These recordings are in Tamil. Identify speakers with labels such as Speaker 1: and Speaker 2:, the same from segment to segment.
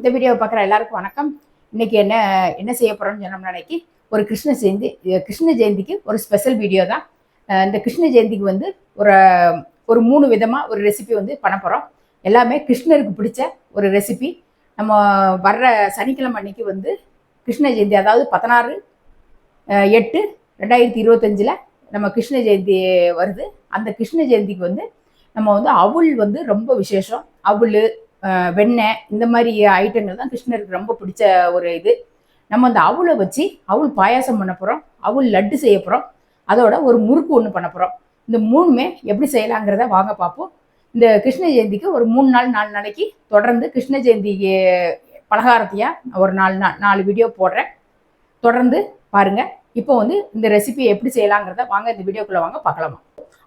Speaker 1: இந்த வீடியோவை பார்க்குற எல்லாருக்கும் வணக்கம். இன்னைக்கு என்ன என்ன செய்ய போகிறோம்னு சொன்னோம்னா இன்னைக்கு ஒரு கிருஷ்ண ஜெயந்தி கிருஷ்ண ஜெயந்திக்கு ஒரு ஸ்பெஷல் வீடியோ தான். இந்த கிருஷ்ண ஜெயந்திக்கு வந்து ஒரு ஒரு மூணு விதமாக ஒரு ரெசிபி வந்து பண்ண போகிறோம் எல்லாமே கிருஷ்ணருக்கு பிடிச்ச ஒரு ரெசிபி நம்ம வர்ற சனிக்கிழமை அன்னைக்கு வந்து கிருஷ்ண ஜெயந்தி அதாவது பதினாறு எட்டு ரெண்டாயிரத்தி இருபத்தஞ்சில் நம்ம கிருஷ்ண ஜெயந்தி வருது. அந்த கிருஷ்ண ஜெயந்திக்கு வந்து நம்ம வந்து அவுள் வந்து ரொம்ப விசேஷம். அவுள் வெண்ணெய் இந்த மாதிரி ஐட்டங்கள் தான் கிருஷ்ணருக்கு ரொம்ப பிடிச்ச ஒரு இது. நம்ம அந்த அவளை வச்சு அவள் பாயாசம் பண்ண போகிறோம் அவள் லட்டு செய்ய போகிறோம் அதோட ஒரு முறுக்கு ஒன்று பண்ண போகிறோம் இந்த மூணுமே எப்படி செய்யலாங்கிறத வாங்க பார்ப்போம் இந்த கிருஷ்ண ஜெயந்திக்கு ஒரு மூணு நாள் நாலு நாளைக்கு தொடர்ந்து கிருஷ்ண ஜெயந்திக்கு பலகாரத்தையாக ஒரு நாலு நாள் நாலு வீடியோ போடுறேன். தொடர்ந்து பாருங்க. இப்போ வந்து இந்த ரெசிபியை எப்படி செய்யலாங்கிறத வாங்க இந்த வீடியோக்குள்ளே வாங்க பார்க்கலாமா?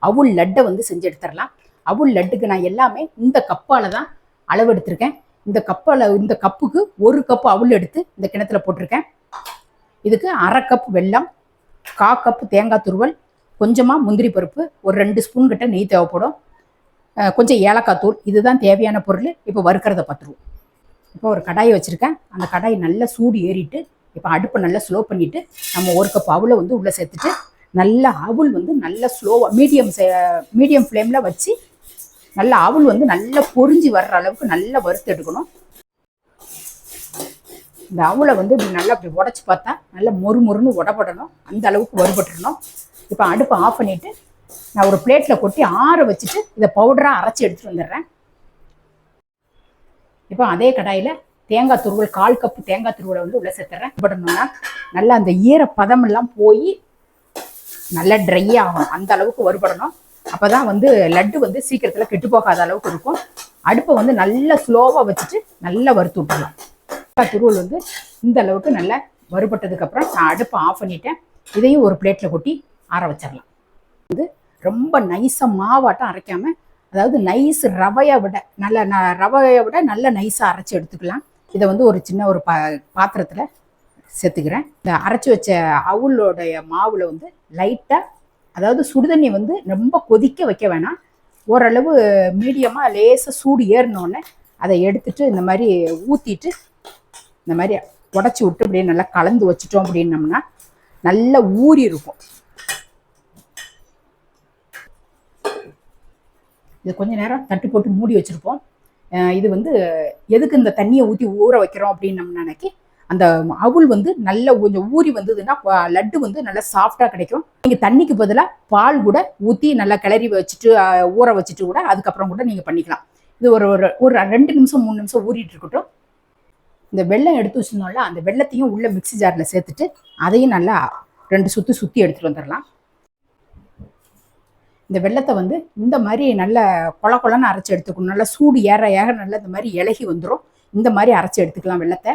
Speaker 1: அவுள் லட்டை வந்து செஞ்சு எடுத்துடலாம். அவுள் லட்டுக்கு நான் எல்லாமே இந்த கப்பால் தான் அளவு எடுத்திருக்கேன் இந்த கப்பால இந்த கப்புக்கு ஒரு கப்பு அவுள் எடுத்து இந்த கிணத்துல போட்டிருக்கேன். இதுக்கு அரை கப் வெல்லம் கா கப்பு தேங்காய் துருவல் கொஞ்சமாக முந்திரி பருப்பு ஒரு ரெண்டு ஸ்பூன் கிட்ட நெய் தேவைப்படும். கொஞ்சம் ஏலக்காய் தூள் இதுதான் தேவையான பொருள். இப்போ வறுக்கிறத பார்த்துருவோம் இப்போ ஒரு கடாயை வச்சுருக்கேன். அந்த கடாயை நல்லா சூடு ஏறிட்டு இப்போ அடுப்பை நல்லா ஸ்லோ பண்ணிவிட்டு நம்ம ஒரு கப் அவுளை வந்து உள்ளே சேர்த்துட்டு நல்லா அவுள் வந்து நல்லா ஸ்லோவாக மீடியம் மீடியம் ஃப்ளேமில் வச்சு நல்லா அவள் வந்து நல்லா பொறிஞ்சி வர்ற அளவுக்கு நல்லா வறுத்து எடுக்கணும். இந்த அவளை வந்து இப்படி நல்லா அப்படி உடச்சி பார்த்தா நல்லா மொறு மொறுன்னு உடப்படணும். அந்த அளவுக்கு வறுபட்டுறணும் இப்போ அடுப்பை ஆஃப் பண்ணிவிட்டு நான் ஒரு பிளேட்டில் கொட்டி ஆற வச்சுட்டு இதை பவுடராக அரைச்சி எடுத்துகிட்டு வந்துடுறேன். இப்போ அதே கடாயில் தேங்காய் துருவல் கால் கப்பு தேங்காய் துருவலை வந்து உள்ளே சேர்த்துறேன் போட்டோம்னா நல்லா அந்த ஈர பதமெல்லாம் போய் நல்லா ட்ரை ஆகும் அந்த அளவுக்கு வறுபடணும். அப்போ தான் வந்து லட்டு வந்து சீக்கிரத்தில் கெட்டு போகாத அளவுக்கு இருக்கும். அடுப்பை வந்து நல்லா ஸ்லோவாக வச்சுட்டு நல்லா வறுத்து விட்டுடலாம். தேங்காய் துருவல் வந்து இந்த அளவுக்கு நல்லா வறுபட்டதுக்கப்புறம் நான் அடுப்பை ஆஃப் பண்ணிட்டேன். இதையும் ஒரு பிளேட்டில் கொட்டி ஆற வச்சிடலாம். வந்து ரொம்ப நைஸாக மாவாட்டம் அரைக்காமல் அதாவது நைஸ் ரவையை விட நல்ல ந ரவையை விட நல்ல நைஸாக அரைச்சி எடுத்துக்கலாம். இதை வந்து ஒரு சின்ன ஒரு பா பாத்திரத்தில் சேர்த்துக்கிறேன். இந்த அரைச்சி வச்ச அவுளோடைய மாவில் வந்து லைட்டாக அதாவது சுடுதண்ணி வந்து ரொம்ப கொதிக்க வைக்க வேணாம். ஓரளவு மீடியமாக லேசாக சூடு ஏறினோடனே அதை எடுத்துட்டு இந்த மாதிரி ஊற்றிட்டு இந்த மாதிரி உடச்சி விட்டு அப்படியே நல்லா கலந்து வச்சிட்டோம் அப்படின்னம்னா நல்லா ஊறி இருக்கும். இது கொஞ்ச நேரம் தட்டு போட்டு மூடி வச்சுருப்போம். இது வந்து எதுக்கு இந்த தண்ணியை ஊற்றி ஊற வைக்கிறோம் அப்படின்னு நம்ம நினைக்கி அந்த அவுள் வந்து நல்ல கொஞ்சம் ஊறி வந்ததுன்னா லட்டு வந்து நல்லா சாஃப்டாக கிடைக்கும். நீங்கள் தண்ணிக்கு பதிலாக பால் கூட ஊற்றி நல்லா கிளறி வச்சுட்டு ஊற வச்சுட்டு கூட அதுக்கப்புறம் கூட நீங்கள் பண்ணிக்கலாம். இது ஒரு ஒரு ஒரு ரெண்டு நிமிஷம் மூணு நிமிஷம் ஊறிட்டு இருக்கட்டும். இந்த வெள்ளம் எடுத்து வச்சுருந்தோம்ல அந்த வெள்ளத்தையும் உள்ளே மிக்ஸி ஜாரில் சேர்த்துட்டு அதையும் நல்லா ரெண்டு சுற்றி சுற்றி எடுத்துகிட்டு வந்துடலாம் இந்த வெள்ளத்தை வந்து இந்த மாதிரி நல்ல கொல கொலன்னு அரைச்சி எடுத்துக்கணும். நல்லா சூடு ஏற ஏற நல்லா இந்த மாதிரி இலகி வந்துடும் இந்த மாதிரி அரைச்சி எடுத்துக்கலாம் வெள்ளத்தை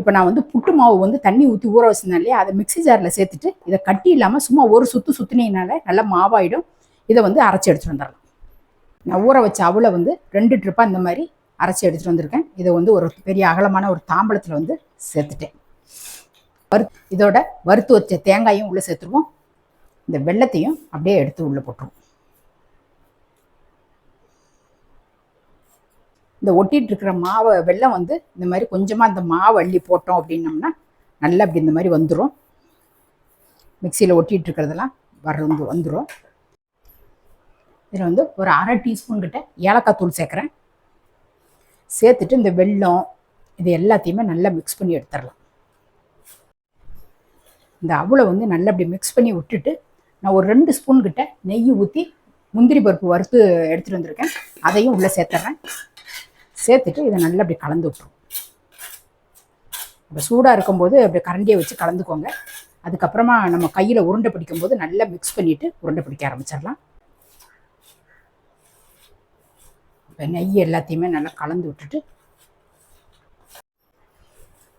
Speaker 1: இப்போ நான் வந்து புட்டு மாவு வந்து தண்ணி ஊற்றி ஊற வச்சிருந்தேன் இல்லையா? அதை மிக்ஸி ஜாரில் சேர்த்துட்டு இதை கட்டி இல்லாமல் சும்மா ஒரு சுற்று சுற்றுனீங்கனால நல்லா மாவாயிடும். இதை வந்து அரைச்சி எடுத்துகிட்டு வந்துடலாம். நான் ஊற வச்ச அவளை வந்து ரெண்டு ட்ரிப்பாக இந்த மாதிரி அரைச்சி எடுத்துகிட்டு வந்திருக்கேன். இதை வந்து ஒரு பெரிய அகலமான ஒரு தாம்பளத்தில் வந்து சேர்த்துட்டேன். வறு இதோட வறுத்து வச்ச தேங்காயும் உள்ளே சேர்த்துருவோம். இந்த வெள்ளத்தையும் அப்படியே எடுத்து உள்ளே போட்டுருவோம். இந்த ஒட்டிகிட்டு இருக்கிற மாவை வெள்ளம் வந்து இந்த மாதிரி கொஞ்சமாக இந்த மாவை அள்ளி போட்டோம் அப்படின்னோம்னா நல்லா அப்படி இந்த மாதிரி வந்துடும் மிக்சியில் ஒட்டிகிட்டு இருக்கிறதெல்லாம் வர வந்து வந்துடும் இதில் வந்து ஒரு அரை டீஸ்பூன் கிட்ட ஏலக்காய் தூள் சேர்க்குறேன். சேர்த்துட்டு இந்த வெல்லம் இது எல்லாத்தையுமே நல்லா மிக்ஸ் பண்ணி எடுத்துடலாம். இந்த அவளை வந்து நல்லா அப்படி மிக்ஸ் பண்ணி விட்டுட்டு நான் ஒரு ரெண்டு ஸ்பூன் கிட்ட நெய் ஊற்றி முந்திரி பருப்பு வறுத்து எடுத்துகிட்டு வந்திருக்கேன். அதையும் உள்ளே சேர்த்துட்றேன் சேர்த்துட்டு இதை நல்லா அப்படி கலந்து விட்டுரும். இப்போ சூடாக இருக்கும்போது அப்படி கரண்டியை வச்சு கலந்துக்கோங்க. அதுக்கப்புறமா நம்ம கையில் உருண்டை பிடிக்கும்போது நல்லா மிக்ஸ் பண்ணிவிட்டு உருண்டை பிடிக்க ஆரம்பிச்சிடலாம். இப்போ நெய் எல்லாத்தையுமே நல்லா கலந்து விட்டுட்டு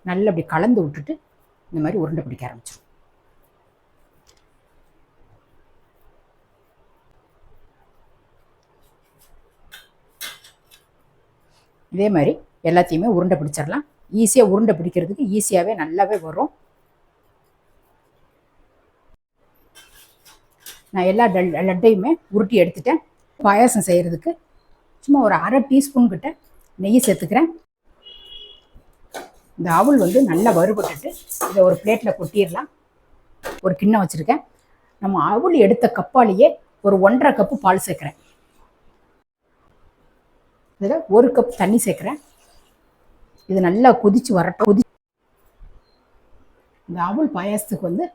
Speaker 1: நல்லா அப்படி கலந்து விட்டுட்டு இந்த மாதிரி உருண்டை பிடிக்க ஆரம்பிச்சிடும் இதே மாதிரி எல்லாத்தையுமே உருண்டை பிடிச்சிடலாம். ஈஸியாக உருண்டை பிடிக்கிறதுக்கு ஈஸியாகவே நல்லாவே வரும். நான் எல்லா டல் லட்டையுமே உருட்டி எடுத்துட்டேன். பாயாசம் செய்கிறதுக்கு சும்மா ஒரு அரை டீஸ்பூன் கிட்ட நெய் சேர்த்துக்கிறேன். இந்த அவல் வந்து நல்லா வறுபட்டுட்டு இதை ஒரு பிளேட்டில் கொட்டிடலாம். ஒரு கிண்ணம் வச்சுருக்கேன். நம்ம அவல் எடுத்த கப்பாலேயே ஒரு ஒன்றரை கப்பு பால் சேர்க்குறேன். இதில் ஒரு கப் தண்ணி சேர்க்குறேன். இது நல்லா கொதித்து வரட்டும் கொதி இந்த அவல் பாயாசத்துக்கு வந்து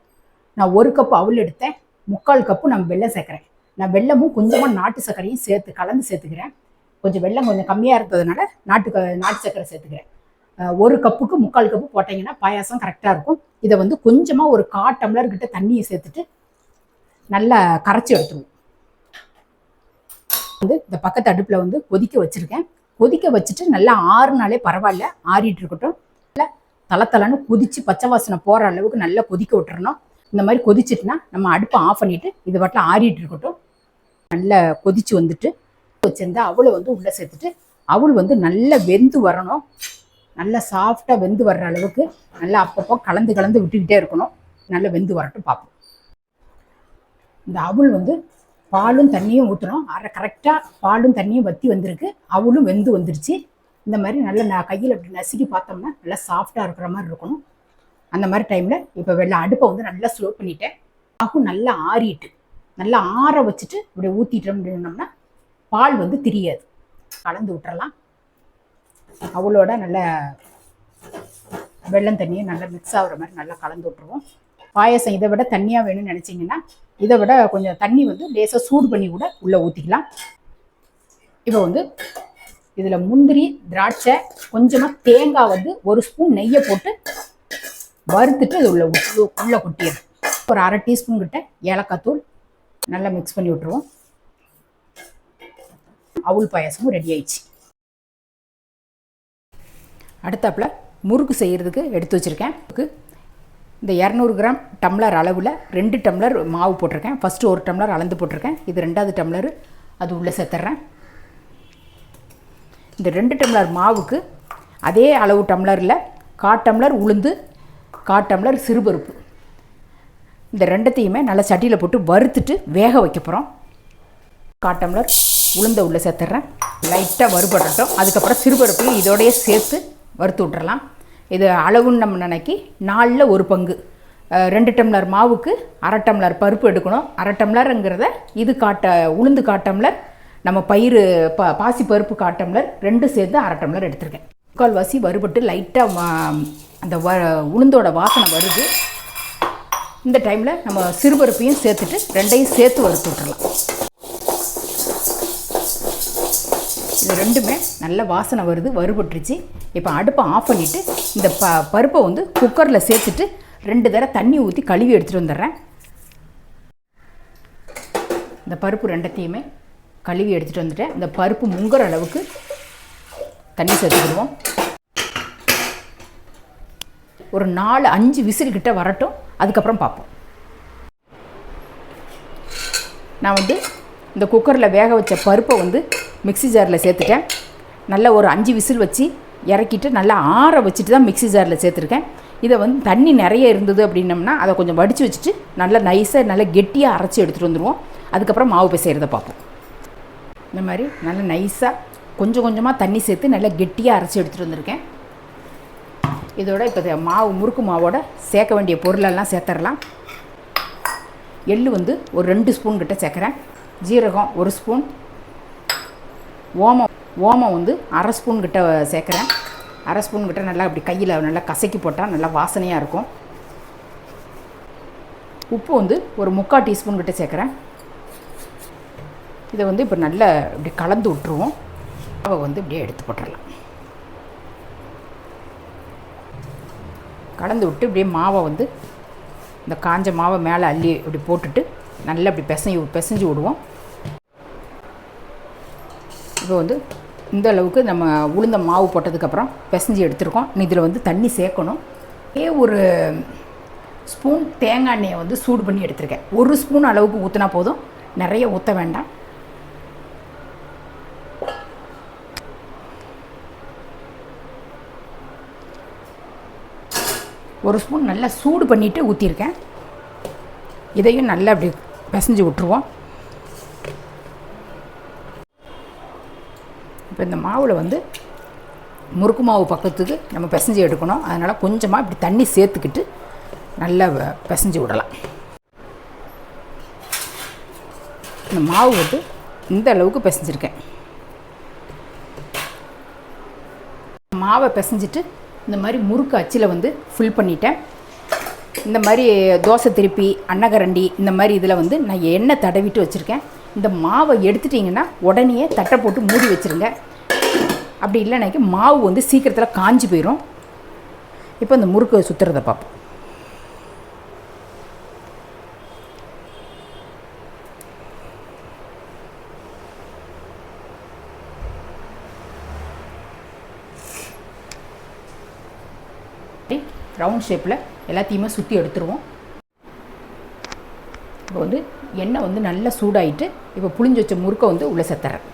Speaker 1: நான் ஒரு கப் அவல் எடுத்தேன். முக்கால் கப்பு நான் வெள்ளம் சேர்க்குறேன். நான் வெல்லமும் கொஞ்சமாக நாட்டு சர்க்கரையும் சேர்த்து கலந்து சேர்த்துக்கிறேன். கொஞ்சம் வெள்ளம் கொஞ்சம் கம்மியாக இருந்ததுனால நாட்டு நாட்டு சர்க்கரை சேர்த்துக்கிறேன். ஒரு கப்புக்கு முக்கால் கப்பு போட்டிங்கன்னா பாயாசம் கரெக்டாக இருக்கும். இதை வந்து கொஞ்சமாக ஒரு கா டம்ளர்கிட்ட தண்ணியை சேர்த்துட்டு நல்லா கரைச்சி எடுத்துருவோம். வந்து இந்த பக்கத்து அடுப்பில் வந்து கொதிக்க வச்சுருக்கேன். கொதிக்க வச்சுட்டு நல்லா ஆறுனாலே பரவாயில்ல. ஆறிட்டு இருக்கட்டும். நல்லா தளத்தலன்னு கொதிச்சு பச்சை வாசனை போகிற அளவுக்கு நல்லா கொதிக்க விட்டுறணும். இந்த மாதிரி கொதிச்சிட்டுனா நம்ம அடுப்பை ஆஃப் பண்ணிவிட்டு இது பாட்டில் ஆறிட்டு இருக்கட்டும். நல்லா கொதிச்சு வந்துட்டு வச்சிருந்தா அவளை வந்து உள்ளே சேர்த்துட்டு அவள் வந்து நல்லா வெந்து வரணும். நல்லா சாஃப்டாக வெந்து வர்ற அளவுக்கு நல்லா அப்பப்போ கலந்து கலந்து விட்டுக்கிட்டே இருக்கணும். நல்லா வெந்து வரட்டும் பார்ப்போம் இந்த அவள் வந்து பாலும் தண்ணியும் ஊற்றணும் அரை கரெக்டாக பாலும் தண்ணியும் வற்றி வந்திருக்கு. அவளும் வெந்து வந்துருச்சு. இந்த மாதிரி நல்லா நான் கையில் அப்படி நசுக்கி பார்த்தோம்னா நல்லா சாஃப்டாக இருக்கிற மாதிரி இருக்கணும். அந்த மாதிரி டைமில் இப்போ வெள்ளை அடுப்பை வந்து நல்லா ஸ்லோ பண்ணிட்டேன். ஆகும் நல்லா ஆறிட்டு நல்லா ஆற வச்சுட்டு இப்படி ஊற்றிட்டோம் அப்படின்னோம்னா பால் வந்து திரியாது. கலந்து விட்டுறலாம். அவளோட நல்ல வெள்ளம் தண்ணியும் நல்லா மிக்ஸ் ஆகிற மாதிரி நல்லா கலந்து விட்ருவோம் பாயசம் இதை விட தண்ணியாக வேணும்னு நினச்சிங்கன்னா இதை விட கொஞ்சம் தண்ணி வந்து லேசாக சூடு பண்ணி கூட உள்ளே ஊற்றிக்கலாம் இப்போ வந்து இதில் முந்திரி திராட்சை கொஞ்சமாக தேங்காய் வந்து ஒரு ஸ்பூன் நெய்யை போட்டு வறுத்துட்டு இது உள்ள உள்ளே கொட்டிடுறேன் ஒரு அரை டீஸ்பூன் கிட்ட ஏலக்காய் தூள் நல்லா மிக்ஸ் பண்ணி விட்ருவோம் அவுள் பாயாசமும் ரெடி ஆயிடுச்சு. அடுத்தாப்புல முறுக்கு செய்கிறதுக்கு எடுத்து வச்சுருக்கேன். இந்த இரநூறு கிராம் டம்ளர் அளவில் ரெண்டு டம்ளர் மாவு போட்டிருக்கேன். ஃபஸ்ட்டு ஒரு டம்ளர் அளந்து போட்டிருக்கேன். இது ரெண்டாவது டம்ளர். அது உள்ளே சேர்த்துட்றேன் இந்த ரெண்டு டம்ளர் மாவுக்கு அதே அளவு டம்ளரில் கா டம்ளர் உளுந்து கா டம்ளர் சிறுபருப்பு. இந்த ரெண்டத்தையுமே நல்லா சட்டியில் போட்டு வறுத்துட்டு வேக வைக்க போகிறோம் கா டம்ளர் உளுந்த உள்ளே சேர்த்துட்றேன் லைட்டாக வறுபடட்டும். அதுக்கப்புறம் சிறுபருப்பையும் இதோடையே சேர்த்து வறுத்து விட்றலாம் இது அளவுன்னு நம்ம நினைக்கி நாலில் ஒரு பங்கு. ரெண்டு டம்ளர் மாவுக்கு அரை டம்ளர் பருப்பு எடுக்கணும். அரை டம்ளருங்கிறத இது காட்ட உளுந்து காட்டம்ளர் நம்ம பயிறு ப பாசி பருப்பு காட்டம்ளர் ரெண்டு சேர்த்து அரை டம்ளர் எடுத்திருக்கேன். முக்கால்வாசி வறுபட்டு லைட்டாக அந்த வ உளுந்தோட வாசனை வருது. இந்த டைமில் நம்ம சிறுபருப்பையும் சேர்த்துட்டு ரெண்டையும் சேர்த்து வறுத்து விட்டுறலாம். இது ரெண்டுமே நல்ல வாசனை வருது வறுபட்டுருச்சு. இப்போ அடுப்பை ஆஃப் பண்ணிவிட்டு இந்த ப பருப்பை வந்து குக்கரில் சேர்த்துட்டு ரெண்டு தடவை தண்ணி ஊற்றி கழுவி எடுத்துகிட்டு வந்துடுறேன். இந்த பருப்பு ரெண்டத்தையுமே கழுவி எடுத்துகிட்டு வந்துட்டேன். இந்த பருப்பு முங்குற அளவுக்கு தண்ணி சேர்த்துக்கிடுவோம் ஒரு நாலு அஞ்சு விசில் கிட்ட வரட்டும். அதுக்கப்புறம் பார்ப்போம். நான் வந்து இந்த குக்கரில் வேக வச்ச பருப்பை வந்து மிக்ஸி ஜாரில் சேர்த்துட்டேன். நல்ல ஒரு அஞ்சு விசில் வச்சு இறக்கிட்டு நல்லா ஆற வச்சுட்டு தான் மிக்ஸி ஜாரில் சேர்த்துருக்கேன். இதை வந்து தண்ணி நிறைய இருந்தது அப்படின்னம்னா அதை கொஞ்சம் வடித்து வச்சுட்டு நல்லா நைஸாக நல்லா கெட்டியாக அரைச்சி எடுத்துகிட்டு வந்துடுவோம் அதுக்கப்புறம் மாவு பிசைகிறத பார்ப்போம். இந்த மாதிரி நல்லா நைஸாக கொஞ்சம் கொஞ்சமாக தண்ணி சேர்த்து நல்லா கெட்டியாக அரைச்சி எடுத்துகிட்டு வந்திருக்கேன். இதோட இப்போ மாவு முறுக்கு மாவோட சேர்க்க வேண்டிய பொருளெல்லாம் சேர்த்துடலாம் எள்ளு வந்து ஒரு ரெண்டு ஸ்பூன் கிட்ட சேர்க்குறேன். ஜீரகம் ஒரு ஸ்பூன் ஓமம் ஓமம் வந்து அரை ஸ்பூன் கிட்ட சேர்க்குறேன். அரை ஸ்பூன் கிட்ட நல்லா அப்படி கையில் நல்லா கசக்கி போட்டால் நல்லா வாசனையாக இருக்கும். உப்பு வந்து ஒரு முக்கால் டீஸ்பூன் கிட்ட சேர்க்குறேன். இதை வந்து இப்போ நல்லா இப்படி கலந்து விட்டுருவோம். மாவை வந்து இப்படியே எடுத்து போட்டுடலாம் கலந்து விட்டு இப்படியே மாவை வந்து இந்த காஞ்ச மாவை மேலே அள்ளி இப்படி போட்டுட்டு நல்லா இப்படி பிசைஞ்சு பிசைஞ்சு விடுவோம். இப்போ வந்து இந்த அளவுக்கு நம்ம உளுந்த மாவு போட்டதுக்கப்புறம் பிசைஞ்சு எடுத்துருக்கோம். இதில் வந்து தண்ணி சேர்க்கணும். ஏ ஒரு ஸ்பூன் தேங்காய் எண்ணெயை வந்து சூடு பண்ணி எடுத்திருக்கேன். ஒரு ஸ்பூன் அளவுக்கு ஊற்றினா போதும். நிறைய ஊற்ற வேண்டாம். ஒரு ஸ்பூன் நல்லா சூடு பண்ணிவிட்டு ஊற்றிருக்கேன் இதையும் நல்லா அப்படி பிசைஞ்சு விட்ருவோம் இப்போ இந்த மாவில் வந்து முறுக்கு மாவு பக்கத்துக்கு நம்ம பிசைஞ்சு எடுக்கணும். அதனால் கொஞ்சமாக இப்படி தண்ணி சேர்த்துக்கிட்டு நல்லா வ- பிசைஞ்சு விடலாம். இந்த மாவு வந்து இந்த அளவுக்கு பிசைஞ்சிருக்கேன். மாவை பிசைஞ்சிட்டு இந்த மாதிரி முறுக்கு அச்சில் வந்து ஃபில் பண்ணிட்டேன். இந்த மாதிரி தோசை திருப்பி அன்னகரண்டி இந்த மாதிரி இதில் வந்து நான் எண்ணெய் தடவிட்டு வச்சுருக்கேன். இந்த மாவை எடுத்துட்டிங்கன்னா உடனே தட்டை போட்டு மூடி வச்சுருங்க. அப்படி இல்லைனாக்கி மாவு வந்து சீக்கிரத்தில் காஞ்சி போயிடும் இப்போ இந்த முறுக்கு சுற்றுறதை பார்ப்போம். ரவுண்ட் ஷேப்பில் எல்லாத்தையுமே சுற்றி எடுத்துருவோம். இப்போ வந்து எண்ணெய் வந்து நல்லா சூடாயிட்டு இப்போ புளிஞ்சு வச்ச முறுக்கை வந்து உள்ளே செத்துறேன்.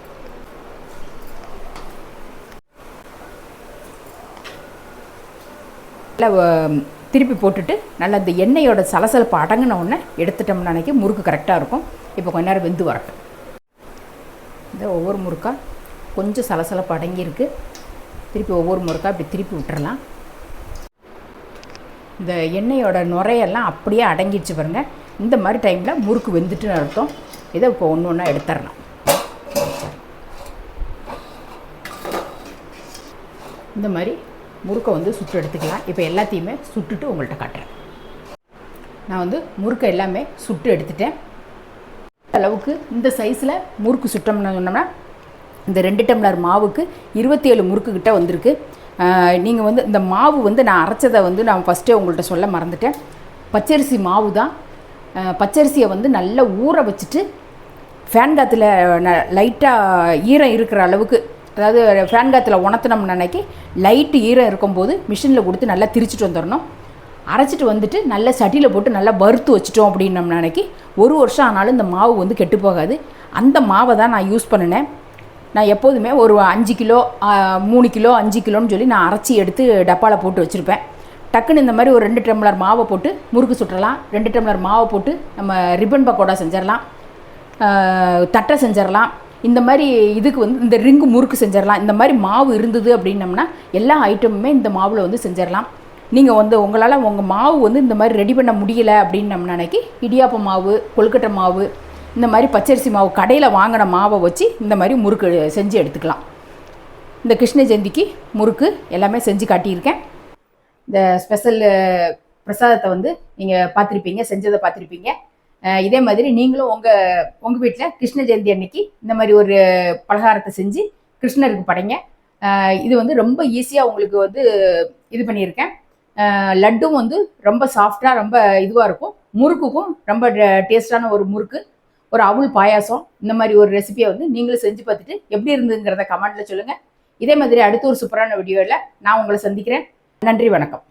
Speaker 1: நல்லா திருப்பி போட்டுட்டு நல்லா இந்த எண்ணெயோட சலசலப்பு அடங்கின உடனே எடுத்துட்டோம்னு நினைக்கி முறுக்கு கரெக்டாக இருக்கும். இப்போ கொஞ்ச நேரம் வெந்து வரட்டும். இந்த ஒவ்வொரு முறுக்கா கொஞ்சம் சலசலப்பு அடங்கியிருக்கு. திருப்பி ஒவ்வொரு முறுக்கா இப்படி திருப்பி விட்டுறலாம். இந்த எண்ணெயோட நுரையெல்லாம் அப்படியே அடங்கிடுச்சு பாருங்கள் இந்த மாதிரி டைமில் முறுக்கு வெந்துட்டுன்னு அர்த்தம். இதை இப்போ ஒன்று ஒன்றா எடுத்துடலாம். இந்த மாதிரி முறுக்கை வந்து சுட்டு எடுத்துக்கலாம். இப்போ எல்லாத்தையுமே சுட்டுட்டு உங்கள்கிட்ட காட்டுறேன். நான் வந்து முறுக்கை எல்லாமே சுட்டு எடுத்துட்டேன். அளவுக்கு இந்த சைஸில் முறுக்கு சுட்டோம்னு சொன்னோம்னா இந்த ரெண்டு டம்ளர் மாவுக்கு இருபத்தி ஏழு முறுக்கு கிட்ட வந்திருக்கு. நீங்கள் வந்து இந்த மாவு வந்து நான் அரைச்சதை வந்து நான் ஃபஸ்ட்டே உங்கள்கிட்ட சொல்ல மறந்துட்டேன். பச்சரிசி மாவு தான். பச்சரிசியை வந்து நல்லா ஊற வச்சுட்டு ஃபேன் காற்றுல லைட்டாக ஈரம் இருக்கிற அளவுக்கு அதாவது ஃபேன் காற்றுல உணர்த்தினோம்னு நினைக்கி லைட்டு ஈரம் இருக்கும்போது மிஷினில் கொடுத்து நல்லா திரிச்சிட்டு வந்துடணும் அரைச்சிட்டு வந்துட்டு நல்லா சட்டியில் போட்டு நல்லா வறுத்து வச்சிட்டோம் அப்படின்னு நம்ம நினைக்கி ஒரு வருஷம் ஆனாலும் இந்த மாவு வந்து கெட்டு போகாது. அந்த மாவை தான் நான் யூஸ் பண்ணினேன். நான் எப்போதுமே ஒரு அஞ்சு கிலோ மூணு கிலோ அஞ்சு கிலோன்னு சொல்லி நான் அரைச்சி எடுத்து டப்பாவில் போட்டு வச்சுருப்பேன். டக்குன்னு இந்த மாதிரி ஒரு ரெண்டு டம்ளர் மாவை போட்டு முறுக்கு சுட்டலாம் ரெண்டு டம்ளர் மாவை போட்டு நம்ம ரிப்பன் பக்கோடா செஞ்சிடலாம் தட்டை செஞ்சிடலாம் இந்த மாதிரி இதுக்கு வந்து இந்த ரிங்கு முறுக்கு செஞ்சிடலாம் இந்த மாதிரி மாவு இருந்தது அப்படின்னம்னா எல்லா ஐட்டமுமே இந்த மாவில் வந்து செஞ்சிடலாம் நீங்கள் வந்து உங்களால் உங்கள் மாவு வந்து இந்த மாதிரி ரெடி பண்ண முடியலை அப்படின்னம்னா நம்ம இடியாப்ப மாவு கொழுக்கட்டை மாவு இந்த மாதிரி பச்சரிசி மாவு கடையில் வாங்கின மாவை வச்சு இந்த மாதிரி முறுக்கு செஞ்சு எடுத்துக்கலாம். இந்த கிருஷ்ண ஜெயந்திக்கு முறுக்கு எல்லாமே செஞ்சு காட்டியிருக்கேன். இந்த ஸ்பெஷல் பிரசாதத்தை வந்து நீங்கள் பார்த்துருப்பீங்க செஞ்சதை பார்த்துருப்பீங்க. இதே மாதிரி நீங்களும் உங்கள் உங்கள் வீட்டில் கிருஷ்ண ஜெயந்தி அன்னைக்கு இந்த மாதிரி ஒரு பலகாரத்தை செஞ்சு கிருஷ்ணருக்கு படைங்க. இது வந்து ரொம்ப ஈஸியாக உங்களுக்கு வந்து இது பண்ணியிருக்கேன். லட்டும் வந்து ரொம்ப சாஃப்டாக ரொம்ப இதுவாக இருக்கும். முறுக்குக்கும் ரொம்ப டேஸ்டான ஒரு முறுக்கு ஒரு அவுள் பாயாசம் இந்த மாதிரி ஒரு ரெசிபியை வந்து நீங்களும் செஞ்சு பார்த்துட்டு எப்படி இருந்ததுங்கிறத கமெண்ட்டில் சொல்லுங்கள் இதே மாதிரி அடுத்த ஒரு சூப்பரான வீடியோவில் நான் உங்களை சந்திக்கிறேன். நன்றி வணக்கம்.